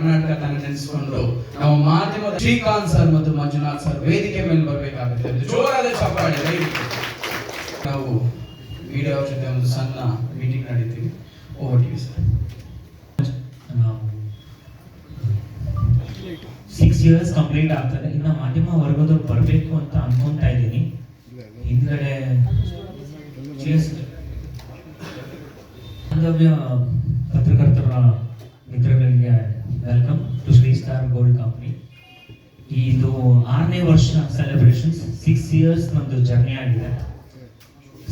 ಕರ್ನಾಟಕ ನೆನೆಸ್ಕೊಂಡು ನಾವು ಮಾಧ್ಯಮದ ಶ್ರೀಕಾಂತ್ ಸರ್ ಮತ್ತು ಮಂಜುನಾಥ್ ಸರ್ ವೇದಿಕೆ ಮೇಲೆ ಬರಬೇಕಾಗುತ್ತೆ. ಜೋರಾದ ಚಪ್ಪಾಳೆ ನಾವು ಮೀಡಿಯಾ ಜೊತೆ ಒಂದು ಸಣ್ಣ ಮೀಟಿಂಗ್ ನಡೀತೀವಿ. ಓವರ್ ಟಿವಿ ಸರ್ ನಾವು ಸಿಕ್ಸ್ ಇಯರ್ಸ್ ಕಂಪ್ಲೀಟ್ ಆಗ್ತದೆ. ಇನ್ನು ಮಾಧ್ಯಮ ವರ್ಗದವ್ರು ಬರಬೇಕು ಅಂತ ಅನ್ಕೊಂತಾ ಇದ್ದೀನಿ ಹಿಂದ್ಗಡೆ cheers. ಬಾಂಧವ್ಯ ಪತ್ರಕರ್ತರ ಮಿತ್ರಗಳಿಗೆ welcome to Shri star gold company ಇದು ಆರನೇ ವರ್ಷ ಸೆಲೆಬ್ರೇಷನ್ ಸಿಕ್ಸ್ ಇಯರ್ಸ್ ನಮ್ದು ಜರ್ನಿ ಆಗಿದೆ.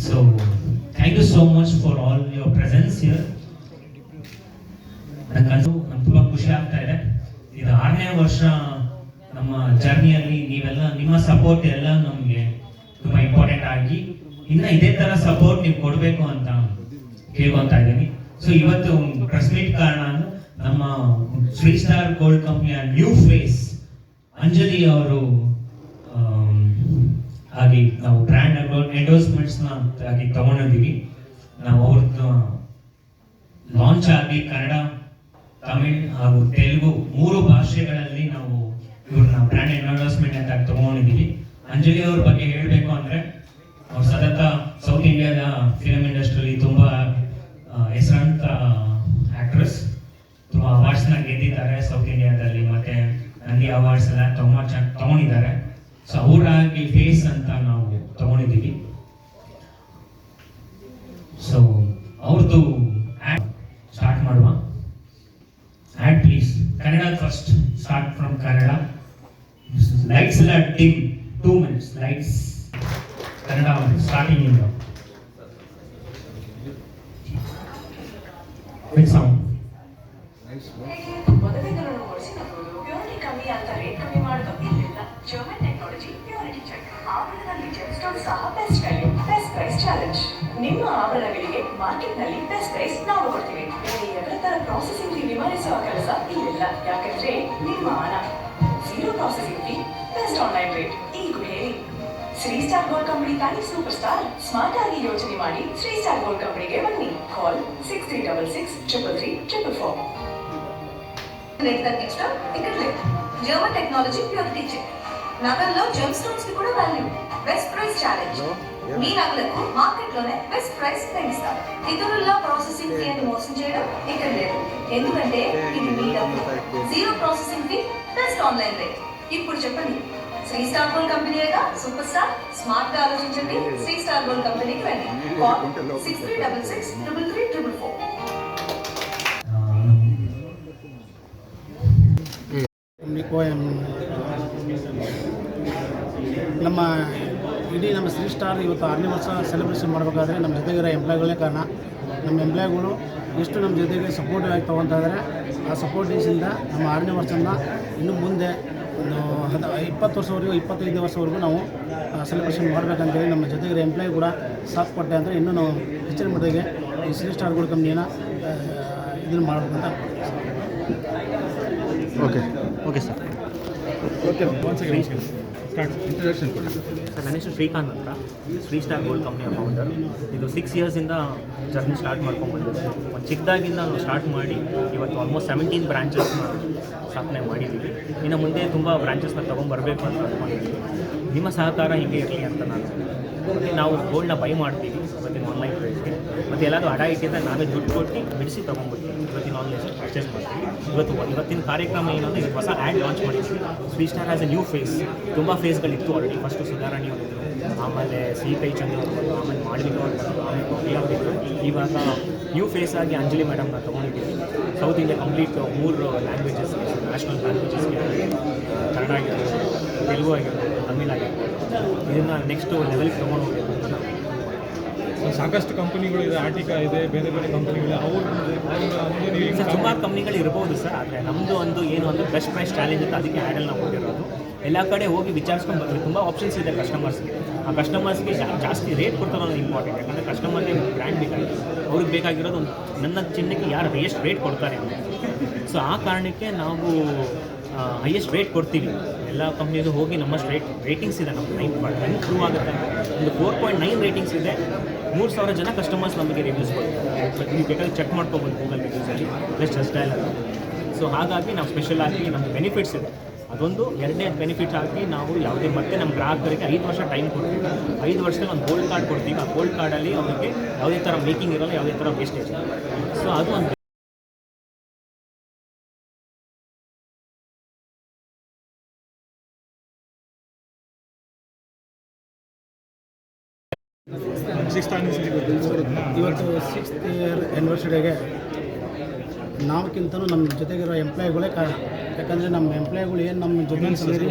So thank you so much for all your presence here ನನಗದು ನಂಗೆ ತುಂಬಾ ಖುಷಿ ಆಗ್ತಾ ಇದೆ. ಇದು ಆರನೇ ವರ್ಷ ನಮ್ಮ ಜರ್ನಿಯಲ್ಲಿ ನೀವೆಲ್ಲ, ನಿಮ್ಮ ಸಪೋರ್ಟ್ ಎಲ್ಲ ನಮಗೆ ತುಂಬಾ ಇಂಪಾರ್ಟೆಂಟ್ ಆಗಿ ಇನ್ನ ಇದೇ ತರ ಸಪೋರ್ಟ್ ನೀವು ಕೊಡಬೇಕು ಅಂತ ಕೇಳ್ಕೊಂತಾ ಇದ್ದೀನಿ. ಸೊ ಇವತ್ತು ಪ್ರೆಸ್ ಮೀಟ್ ಕಾರಣ ನಮ್ಮ ಶ್ರೀ ಸ್ಟಾರ್ ಗೋಲ್ಡ್ ಕಂಪ್ನಿಯ ನ್ಯೂ ಫೇಸ್ ಅಂಜಲಿ ಅವರು ಆಗಿ ನಾವು ಬ್ರ್ಯಾಂಡ್ ಎಂಡೋಸ್ಮೆಂಟ್ಸ್ನ ಆಗಿ ತಗೊಂಡಿದ್ದೀವಿ. ನಾವು ಅವ್ರದ್ದು ಲಾಂಚ್ ಆಗಿ ಕನ್ನಡ, ತಮಿಳ್ ಹಾಗೂ ತೆಲುಗು ಮೂರು ಭಾಷೆಗಳಲ್ಲಿ ನಾವು ಇವ್ರನ್ನ ಬ್ರ್ಯಾಂಡ್ ಎಂಡೋಸ್ಮೆಂಟ್ ಅಂತ ತಗೊಂಡಿದ್ದೀವಿ. ಅಂಜಲಿ ಅವ್ರ ಬಗ್ಗೆ ಹೇಳಬೇಕು ಅಂದ್ರೆ, ಅವ್ರು ಸತತ ಸೌತ್ ಇಂಡಿಯಾದ ಫಿಲಮ್ ಇಂಡಸ್ಟ್ರಿಯಲ್ಲಿ ತುಂಬಾ ಆ, ಹೆಸರಾಂತ ಆಕ್ಟ್ರೆಸ್ ತುಂಬಾ ಅವಾರ್ಡ್ಸ್ನ ಗೆದ್ದಿದ್ದಾರೆ ಸೌತ್ ಇಂಡಿಯಾದಲ್ಲಿ ಮತ್ತೆ ತುಂಬಾ ಚೆನ್ನಾಗಿ ತಗೊಂಡಿದ್ದಾರೆ. ಸೊ ಅವರಾಗಿ ಫೇಸ್ ಅಂತ ನಾವು ತಗೊಂಡಿದ್ದೀವಿ. ಸೊ ಅವ್ರದ್ದು ಸ್ಟಾರ್ಟ್ ಮಾಡುವ. Ad please Kannada first start from Kannada. Lights ಎಲ್ಲ time two minutes lights Kannada starting ಇಂದ. ಸೌಂಡ್ ಆಭರಣದ ಲಿಜೆಟ್ ಸ್ಟೋನ್ ಸಹ best value best price challenge ನಿಮ್ಮ ಆಭರಣಗಳಿಗೆ ಮಾರ್ಕೆಟ್ನಲ್ಲಿ ಬೆಸ್ಟ್ ಪ್ರೈಸ್ ನಾವು ಕೊಡ್ತೀವಿ. ಬೇರೆ ಎಲ್ಲ ಪ್ರಾಸೆಸಿಂಗ್ ಫೀ ನಿವಾರಿಸುವ ಕೆಲಸ ಇಲ್ಲಿಲ್ಲ. ಯಾಕಂದ್ರೆ ನಿಮ್ಮ ಹಣ zero processing fee best online rate ಈಗ ಹೇಳಿ. ಶ್ರೀ ಸ್ಟಾರ್ ಗೋಲ್ಡ್ ಕಂಪನಿ ತಾನೇ ಸೂಪರ್ ಸ್ಟಾರ್ ಸ್ಮಾರ್ಟ್ ಆಗಿ ಯೋಚನೆ ಮಾಡಿ ಶ್ರೀ ಸ್ಟಾರ್ ಗೋಲ್ಡ್ ಕಂಪನಿಗೆ ಬನ್ನಿ. Call six three double six triple three triple four ticket left German technology purity check నగల్లో gem స్టోన్స్కి కూడా వాల్యూ బెస్ట్ ప్రైస్ ఛాలెంజ్ మీ నగలకు మార్కెట్లోనే బెస్ట్ ప్రైస్ పెంచుతారు. ఇతరుల్లో ప్రాసెసింగ్ ఫీ అని మోసం చేయడం ఇక్కడ లేదు. ఎందుకంటే ఇది మీ డబ్బు. Zero processing fee best online rate ఇప్పుడు చెప్పండి. శ్రీ స్టార్ గోల్డ్ కంపెనీగా సూపర్ స్టార్ స్మార్ట్గా ఆలోచించండి. శ్రీ స్టార్ గోల్డ్ కంపెనీకి రండి. Call six three double six triple three triple four మీకు ನಮ್ಮ ಇಡೀ ನಮ್ಮ ಶ್ರೀ ಸ್ಟಾರ್ ಇವತ್ತು ಆರನೇ ವರ್ಷ ಸೆಲೆಬ್ರೇಷನ್ ಮಾಡಬೇಕಾದ್ರೆ ನಮ್ಮ ಜೊತೆಗಿರೋ ಎಂಪ್ಲಾಯ್ಗಳೇ ಕಾರಣ. ನಮ್ಮ ಎಂಪ್ಲಾಯ್ಗಳು ಎಷ್ಟು ನಮ್ಮ ಜೊತೆಗೆ ಸಪೋರ್ಟಿವ್ ಆಗಿ ಅಂತಂದರೆ ಇದ್ದಾರೆ ಆ ಸಪೋರ್ಟಿವ್ಸಿಂದ ನಮ್ಮ ಆರನೇ ವರ್ಷದಿಂದ ಇನ್ನು ಮುಂದೆ ಒಂದು ಹದ ಇಪ್ಪತ್ತು ವರ್ಷವರೆಗೂ ಇಪ್ಪತ್ತೈದು ವರ್ಷವರೆಗೂ ನಾವು ಸೆಲೆಬ್ರೇಷನ್ ಮಾಡಬೇಕಂತೇಳಿ ನಮ್ಮ ಜೊತೆಗಿರೋ ಎಂಪ್ಲಾಯ್ ಕೂಡ ಸಾಥ್ ಕೊಟ್ಟೆ ಅಂದರೆ ಇನ್ನೂ ನಾವು ಹೆಚ್ಚಿನ ಮಟ್ಟಿಗೆ ಈ ಶ್ರೀ ಸ್ಟಾರ್ ಗೋಲ್ಡ್ ಕಂಪ್ನಿಯನ್ನು ಇದನ್ನು ಮಾಡಬೇಕಂತ ಓಕೆ ಓಕೆ ಸರ್ ಸರ್ ನನ್ನ ಹೆಸರು ಶ್ರೀಕಾಂತ್ ಅಂತ. ಶ್ರೀ ಸ್ಟಾರ್ ಗೋಲ್ಡ್ ಕಂಪ್ನಿಯ ಫೌಂಡರ್ ಇದು ಸಿಕ್ಸ್ ಇಯರ್ಸಿಂದ ಜರ್ನಿ ಸ್ಟಾರ್ಟ್ ಮಾಡ್ಕೊಂಡು ಬಂದಿದೆ ಒಂದು ಚಿಕ್ಕದಾಗಿಂದ ನಾವು ಸ್ಟಾರ್ಟ್ ಮಾಡಿ ಇವತ್ತು ಆಲ್ಮೋಸ್ಟ್ ಸೆವೆಂಟೀನ್ ಬ್ರಾಂಚಸ್ನ ಸ್ಥಾಪನೆ ಮಾಡಿದ್ದೀವಿ ಇನ್ನು ಮುಂದೆ ತುಂಬ ಬ್ರಾಂಚಸ್ನ ತೊಗೊಂಡ್ಬರ್ಬೇಕು ಅಂತ ಅಂದ್ಕೊಂಡಿದ್ದೀವಿ ನಿಮ್ಮ ಸಹಕಾರ ಹೀಗೆ ಇರಲಿ ಅಂತ ನಾನು ಮತ್ತು ನಾವು ಗೋಲ್ಡ್ನ ಬೈ ಮಾಡ್ತೀವಿ ಇವತ್ತಿನ ಆನ್ಲೈನ್ ಪ್ರೈಸ್ಗೆ ಮತ್ತು ಎಲ್ಲಾದರೂ ಅಡ ಇಟ್ಟಿದ್ದಾಗ ನಾವೇ ದುಡ್ಡು ಕೊಟ್ಟು ಬಿಡಿಸಿ ತೊಗೊಂಡ್ಬಿಡ್ತೀವಿ. ಇವತ್ತಿನ ಆನ್ಲೈನ್ ಪರ್ಚೇಸ್ ಮಾಡ್ತೀವಿ. ಇವತ್ತು ಇವತ್ತಿನ ಕಾರ್ಯಕ್ರಮ ಏನಂದರೆ ಇದು ಹೊಸ ಆ್ಯಡ್ ಲಾಂಚ್ ಮಾಡಿದ್ವಿ ಸ್ವೀ star as a new face ತುಂಬ ಫೇಸ್ಗಳಿತ್ತು ಆಲ್ರೆಡಿ ಫಸ್ಟು ಸುಧಾರಣೆ ಅವರಿದ್ದರು ಆಮೇಲೆ ಸಿ ಕೈ ಚಂದ್ರ ಅವರು ಆಮೇಲೆ ಮಾಡಿದ್ರು ಅವರು ಆಮೇಲೆ ಇವಾಗ ನ್ಯೂ ಫೇಸ್ ಆಗಿ ಅಂಜಲಿ ಮೇಡಮ್ನ ತೊಗೊಂಡಿದ್ದೀವಿ. ಸೌತ್ ಇಂಡಿಯಾ ಕಂಪ್ಲೀಟ್ ಮೂರು ಲ್ಯಾಂಗ್ವೇಜಸ್ ನ್ಯಾಷನಲ್ ಲ್ಯಾಂಗ್ವೇಜಸ್ಗೆ ಕನ್ನಡ ಆಗಿರ್ಬೋದು ತೆಲುಗು ಆಗಿರ್ಬೋದು ತಮಿಳ್ ಆಗಿರ್ಬೋದು. ಇದನ್ನು ನೆಕ್ಸ್ಟ್ ಲೆವೆಲ್ಗೆ ತೊಗೊಂಡು ಹೋಗಬೇಕು ಅಂತ ನಾವು ಸಾಕಷ್ಟು ಕಂಪ್ನಿಗಳು ಇದೆ ಆಟಿಕಾ ಇದೆ ಬೇರೆ ಬೇರೆ ಕಂಪ್ನಿಗಳು ಅವ್ರ ಸುಮಾರು ಕಂಪ್ನಿಗಳು ಇರ್ಬೋದು ಸರ್ ಆದರೆ ನಮ್ಮದು ಒಂದು ಏನು ಒಂದು ಬೆಸ್ಟ್ ಪ್ರೈಸ್ ಚಾಲೆಂಜ್ ಅಂತ ಅದಕ್ಕೆ ಹ್ಯಾಂಡಲ್ ನಾವು ಕೊಟ್ಟಿರೋದು. ಎಲ್ಲ ಕಡೆ ಹೋಗಿ ವಿಚಾರಿಸ್ಕೊಂಡು ಬಂದರೆ ತುಂಬ ಆಪ್ಷನ್ಸ್ ಇದೆ ಕಸ್ಟಮರ್ಸ್ಗೆ ಆ ಕಸ್ಟಮರ್ಸ್ಗೆ ಜಾಸ್ತಿ ರೇಟ್ ಕೊಡ್ತಾರೆ ಅನ್ನೋದು ಇಂಪಾರ್ಟೆಂಟ್ ಯಾಕಂದರೆ ಕಸ್ಟಮರ್ಗೆ ಬ್ರ್ಯಾಂಡ್ ಬೇಕಾಗಿದೆ ಅವ್ರಿಗೆ ಬೇಕಾಗಿರೋದು ನನ್ನ ಚಿನ್ನಕ್ಕೆ ಯಾರು ಹೈಯೆಸ್ಟ್ ರೇಟ್ ಕೊಡ್ತಾರೆ ಅಂತ. ಸೊ ಆ ಕಾರಣಕ್ಕೆ ನಾವು ಹೈಯೆಸ್ಟ್ ರೇಟ್ ಕೊಡ್ತೀವಿ. ಎಲ್ಲ ಕಂಪ್ನಿದು ಹೋಗಿ ನಮ್ಮಷ್ಟು ರೇಟ್ ರೇಟಿಂಗ್ಸ್ ಇದೆ ನಮ್ಮ ನೈನ್ ಹೆಂಗೆ ಪ್ರೂವ್ ಆಗುತ್ತೆ. ಒಂದು ಫೋರ್ ಪಾಯಿಂಟ್ ನೈನ್ ರೇಟಿಂಗ್ಸ್ ಇದೆ. ಮೂರು ಸಾವಿರ ಜನ ಕಸ್ಟಮರ್ಸ್ ನಮಗೆ ರಿವ್ಯೂಸ್ ಕೊಡ್ತಾರೆ. ನೀವು ಬೇಕಾದ್ರೆ ಚೆಕ್ ಮಾಡ್ಕೊಬೋದು ಗೂಗಲ್ ರಿವ್ಯೂಸಲ್ಲಿ ಜಸ್ಟ್ ಡಯಲ್ ಸೊ ಹಾಗಾಗಿ ನಾವು ಸ್ಪೆಷಲ್ ಆಗಿ ನಮ್ಗೆ ಬೆನಿಫಿಟ್ಸ್ ಇದೆ. ಅದೊಂದು ಎರಡನೇ ಬೆನಿಫಿಟ್ ಆಗಿ ನಾವು ಯಾವುದೇ ಮತ್ತೆ ನಮ್ಮ ಗ್ರಾಹಕರಿಗೆ ಐದು ವರ್ಷ ಟೈಮ್ ಕೊಡ್ತೀವಿ. ಐದು ವರ್ಷದಲ್ಲಿ ಒಂದು ಗೋಲ್ಡ್ ಕಾರ್ಡ್ ಕೊಡ್ತೀವಿ. ಆ ಗೋಲ್ಡ್ ಕಾರ್ಡಲ್ಲಿ ಅವರಿಗೆ ಯಾವುದೇ ಥರ ಮೇಕಿಂಗ್ ಇರೋಲ್ಲ ಯಾವುದೇ ಥರ ವೇಸ್ಟೇಜ್ ಸೊ ಅದು ಒಂದು ಸಿಕ್ಸ್ ಇವತ್ತು ಸಿಕ್ಸ್ತ್ ಇಯರ್ ಆ್ಯನಿವರ್ಸರಿಗೆ ನಾವಕ್ಕಿಂತಲೂ ನಮ್ಮ ಜೊತೆಗಿರೋ ಎಂಪ್ಲಾಯಿಗಳೇ ಕಾರಣ. ಯಾಕಂದರೆ ನಮ್ಮ ಎಂಪ್ಲಾಯ್ಗಳು ಏನು ನಮ್ಮ ಜೊತೆ ಸೇರಿ